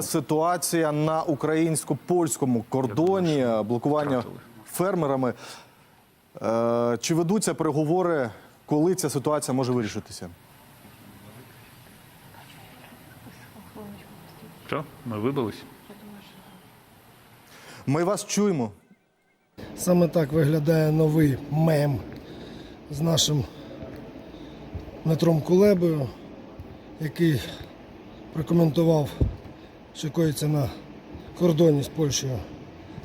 Ситуація на українсько-польському кордоні, блокування фермерами. Е, Чи ведуться переговори, коли ця ситуація може вирішитися? Що? Ми вибились? Ми вас чуємо. Саме так виглядає новий мем з нашим Дмитром Кулебою, який прокоментував, що коїться на кордоні з Польщею.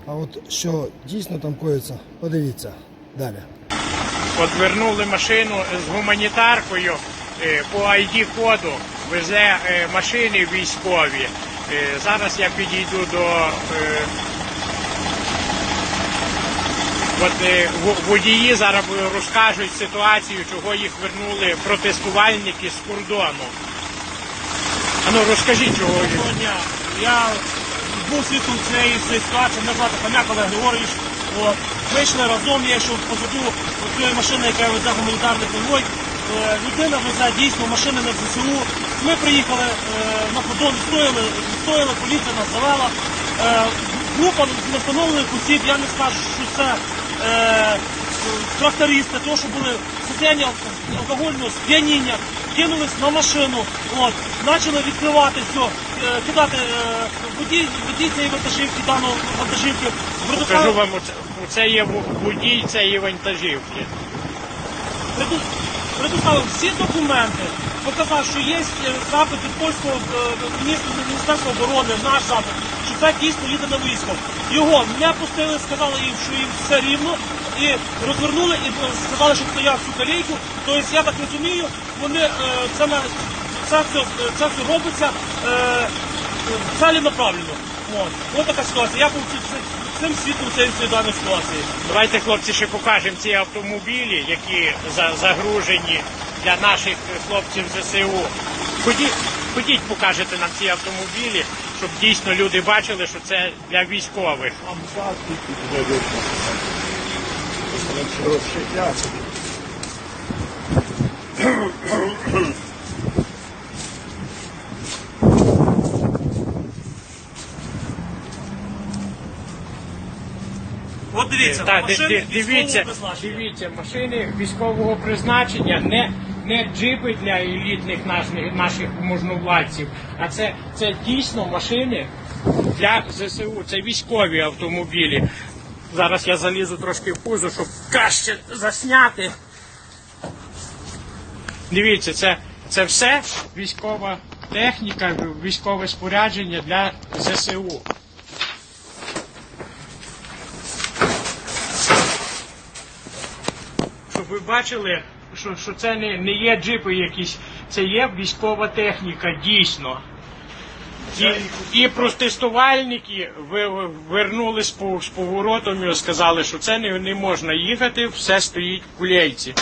А от що дійсно там коїться, подивіться далі. От вернули машину з гуманітаркою е, по ID-коду, везе е, машини військові. Е, Зараз я підійду до от, водії зараз розкажуть ситуацію, чого їх вернули протестувальники з кордону. А ну розкажіть, чого їх. Я був свідком цієї ситуації, мене звати Паняк Олег Григорович. От. Ми йшли разом, я йшов позаду цієї машини, яка везе гуманітарний конвой. Е, Людина везе дійсно машини на ЗСУ. Ми приїхали е, на кордон, стояли, стояли, поліція нас завела. Е, Група невстановлених осіб, я не скажу, що це е, трактористи, тому що були состояння алкогольного сп'яніння, кинулись на машину, от, почали відкривати все, е, кидати е, водій, водій цієї вантажівки, даної вантажівки. Покажу вам, оце, оце є водій цієї вантажівки. Приду- всі документи, показав, що є е, запит від польського е, міністра Міністерства оборони, наш запит, що це дійсно їде на військо. Його не пустили, сказали їм, що їм все рівно, і розвернули і е, сказали, що стояв всю калійку. Тобто, я так розумію, вони е, це, на- це, все, це все робиться е, целенаправленно. От. Ось така ситуація. Я був цим цієї цієї даної ситуації. Давайте, хлопці, ще покажемо ці автомобілі, які за- загружені для наших хлопців ЗСУ. Ходіть, ходіть, покажете нам ці автомобілі, щоб дійсно люди бачили, що це для військових. От дивіться, ди- машини ди- дивіться, військового призначення. дивіться, машини військового призначення, не, не джипи для елітних наших, наших можновладців, а це, це дійсно машини для ЗСУ, це військові автомобілі. Зараз я залізу трошки в пузо, щоб краще засняти. Дивіться, це, це все військова техніка, військове спорядження для ЗСУ. щоб ви бачили, що, що це не, не є джипи якісь, це є військова техніка, дійсно. І, і протестувальники вернули з поворотом і сказали, що це не, не можна їхати, все стоїть в кулейці.